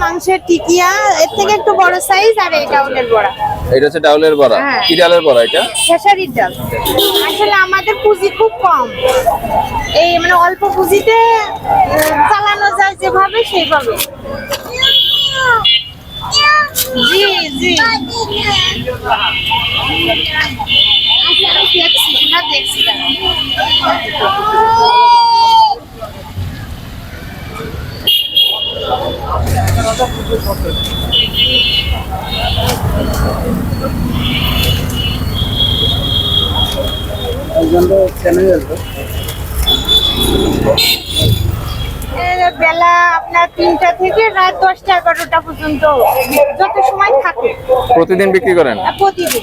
মাংসের টিকিয়া এর থেকে একটু বড় সাইজ আর এই ডাউলের বড়া। এটা হচ্ছে ডাউলের বড়া। হ্যাঁ। কি ডালের বড়া এটা? খেসারির ডাল। আসলে আমাদের পুঁজি খুব কম। এই মানে অল্প পুঁজিতে চালানো যায় যেভাবে সেইভাবে। জি জি। আচ্ছা, দেখছি না দেখছি দাঁড়াও। এর বেলা আপনার তিনটা থেকে রাত দশটা এগারোটা পর্যন্ত যত সময় থাকে। প্রতিদিন বিক্রি করেন? প্রতিদিন।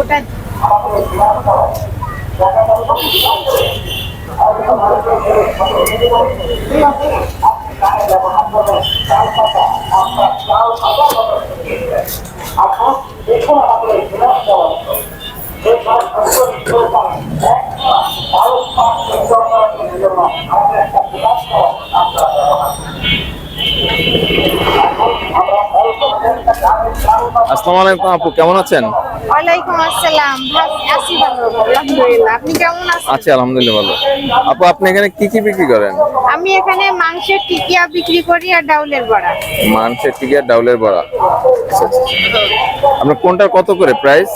ওটা আসসালামু আলাইকুম আপু কেমন আছেন? ওয়ালাইকুম আসসালাম। আছি ভালো আলহামদুলিল্লাহ। আপনি কেমন আছেন? আছি আলহামদুলিল্লাহ ভালো। আপু আপনি এখানে কি কি বিক্রি করেন? আমি এখানে মাংসের টিকিয়া বিক্রি করি আর ডাউলের বড়া। মাংসের টিকি আর ডাউলের বড়া। আচ্ছা, আচ্ছা, আচ্ছা। আপনার কোনটা কত করে প্রাইস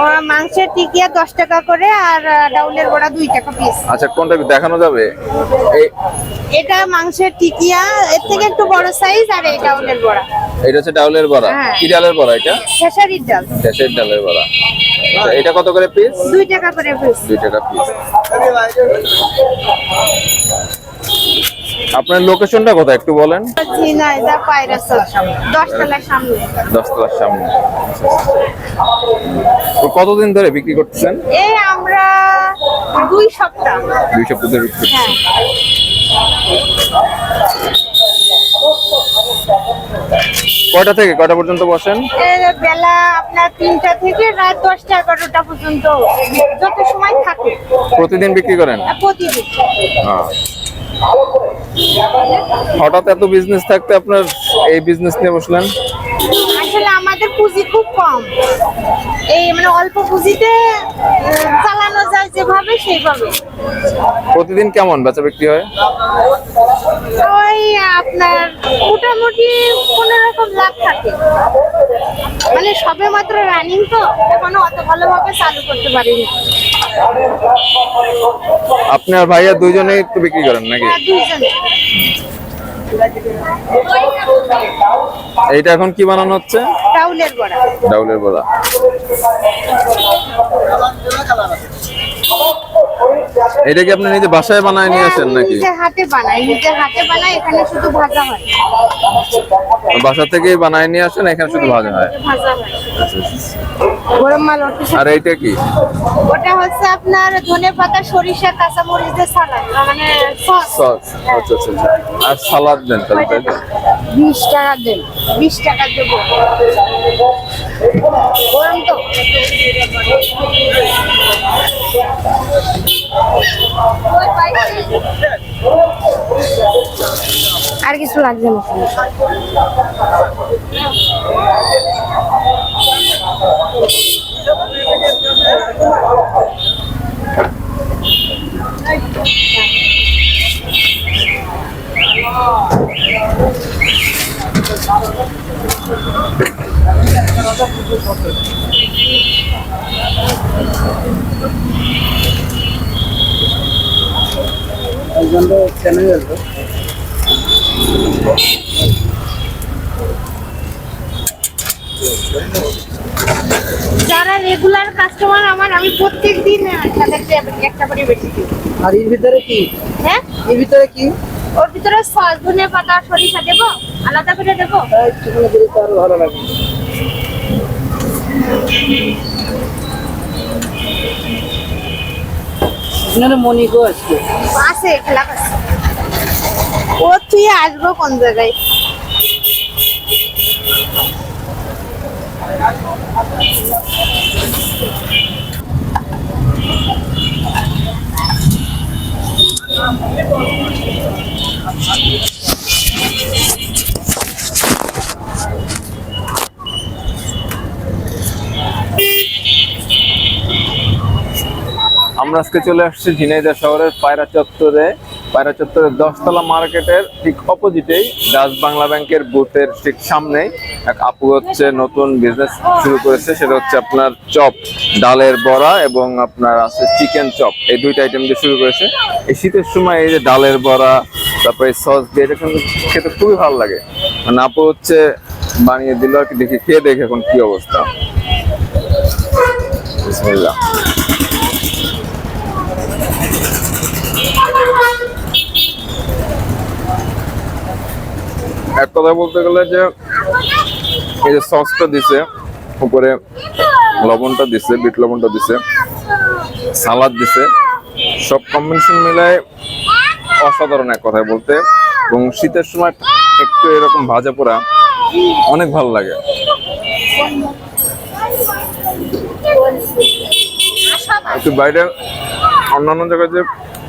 ও মাংসের টিকিয়া দশ টাকা করে আর ডাউলের বড়া দুই টাকা পিস আচ্ছা কোনটা দেখানো যাবে? এই এটা মাংসের টিকিয়া এর থেকে একটু বড় সাইজ আর এই ডাউলের বড়া। এটা হচ্ছে ডাউলের বড়া। হ্যাঁ। কি ডালের বড়া এটা? খেসারির ডাল। দেশের ডালের বড়া। এটা কত করে পিস দুই টাকা করে পিস দুই টাকা পিস আপনার লোকেশনটা কোথায় একটু বলেন? দশতলার সামনে। কতদিন ধরে বিক্রি করতেছেন? এই আমরা দুই সপ্তাহ। দুই সপ্তাহ ধরে বিক্রি করতেছেন হ্যাঁ কয়টা থেকে কয়টা পর্যন্ত বসেন? বেলা আপনার তিনটা থেকে রাত দশটা এগারোটা পর্যন্ত। যত সময় থাকে। প্রতিদিন বিক্রি করেন? প্রতিদিন। হ্যাঁ। হঠাৎ এত বিজনেস থাকতে আপনার এই বিজনেস নিয়ে বসলেন? আসলে আমাদের পুঁজি খুব কম। এই মানে অল্প পুঁজিতে চালানো যায় যেভাবে সেইভাবে। প্রতিদিন কেমন বেচা বিক্রি হয়? ওই মোটামুটি কোনো রকম লাভ থাকে। মানে সবে মাত্র রানিং তো এখনও অত ভালোভাবে চালু করতে পারিনি। আপনি আর ভাইয়া দুইজনে একটু বিক্রি করেন নাকি? হ্যাঁ এইটা এখন কি বানানো হচ্ছে? ডাউলের বড়া। ডাউলের বড়া। এটা কি আপনি নিজে বাসায় বানায় নিয়ে আসেন নাকি? নিজে হাতে বানাই নিজে হাতে বানাই এখানে শুধু ভাজা হয়। বাসা থেকেই বানায় নিয়ে আসেন এখানে শুধু ভাজা হয়? গরম মাল আর এইটা কি? ওটা হচ্ছে আপনার ধনে পাতা সরিষা কাঁচা মরিচ দিয়ে সালাদ মানে সস সস আচ্ছা আচ্ছা আচ্ছা। আর সালাদ দেন তাহলে? বিশ টাকা দেন বিশ টাকা দেবো। গরম তো। আর কিছু লাগবে না। যারা রেগুলার কাস্টমার আমার আমি প্রত্যেক দিন তাদেরকে একটা করে বেশি দিই। আর এর ভিতরে কি? হ্যাঁ? এর ভিতরে কি? ওর ভিতরে সস ধনে পাতা সরিষা দেবো আলাদা করে দেবো? একটুখানি দিলে তো আরও ভালো লাগে। এখানে মনিকও আছে আছে খেলা ও তুই আসব কোন জায়গায়? আমরা আজকে চলে আসছি ঝিনাইদা শহরের পায়রা চত্বরে। পায়রা চত্বরের দশতলা মার্কেটের ঠিক অপোজিটেই ডাচ বাংলা ব্যাংকের বুথের ঠিক সামনেই এক আপু হচ্ছে নতুন বিজনেস শুরু করেছে, সেটা হচ্ছে আপনার চপ, ডালের বড়া এবং আপনার আছে চিকেন চপ। এই দুইটা আইটেম দিয়ে শুরু করেছে। এই শীতের সময় এই যে ডালের বড়া, তারপরে সস দিয়ে এটা কিন্তু খেতে খুবই ভালো লাগে। মানে আপু হচ্ছে বানিয়ে দিল আর কি, দেখি খেয়ে দেখে এখন কি অবস্থা। বিসমিল্লাহ। এক কথা বলতে গেলে যে এই যে সসটা দিছে, উপরে লবণটা দিছে, বিট লবণটা দিছে, সালাদ দিছে, সব কম্বিনেশন মিলায় অসাধারণ এক কথায় বলতে। এবং শীতের সময় একটু এরকম ভাজা পোড়া অনেক ভালো লাগে। একটু বাইরে অন্যান্য জায়গায় যে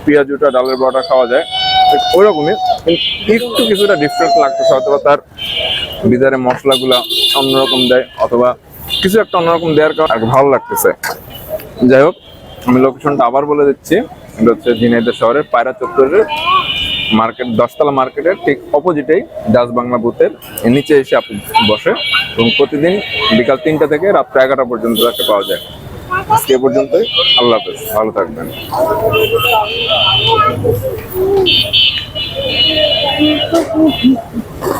পেঁয়াজুটা ডালের বড়াটা খাওয়া যায় ঠিক ওইরকমই, কিন্তু একটু কিছুটা ডিফারেন্স লাগতেছে অথবা তার ভিতরে মশলাগুলা অন্যরকম দেয়, অথবা কিছু একটা অন্যরকম দেওয়ার কারণে ভালো লাগতেছে। যাই হোক, আমি লোকেশনটা আবার বলে দিচ্ছি। এটা হচ্ছে ঝিনাইদহ শহরের পায়রা চত্বরের মার্কেট, দশতলা মার্কেটের ঠিক অপোজিটেই ডাচ বাংলা বুথের নিচে এসে আপনি বসে এবং প্রতিদিন বিকাল তিনটা থেকে রাত্র এগারোটা পর্যন্ত তাকে পাওয়া যায়। আজকে পর্যন্তই। আল্লাহ হাফেজ। ভালো থাকবেন। Thank you.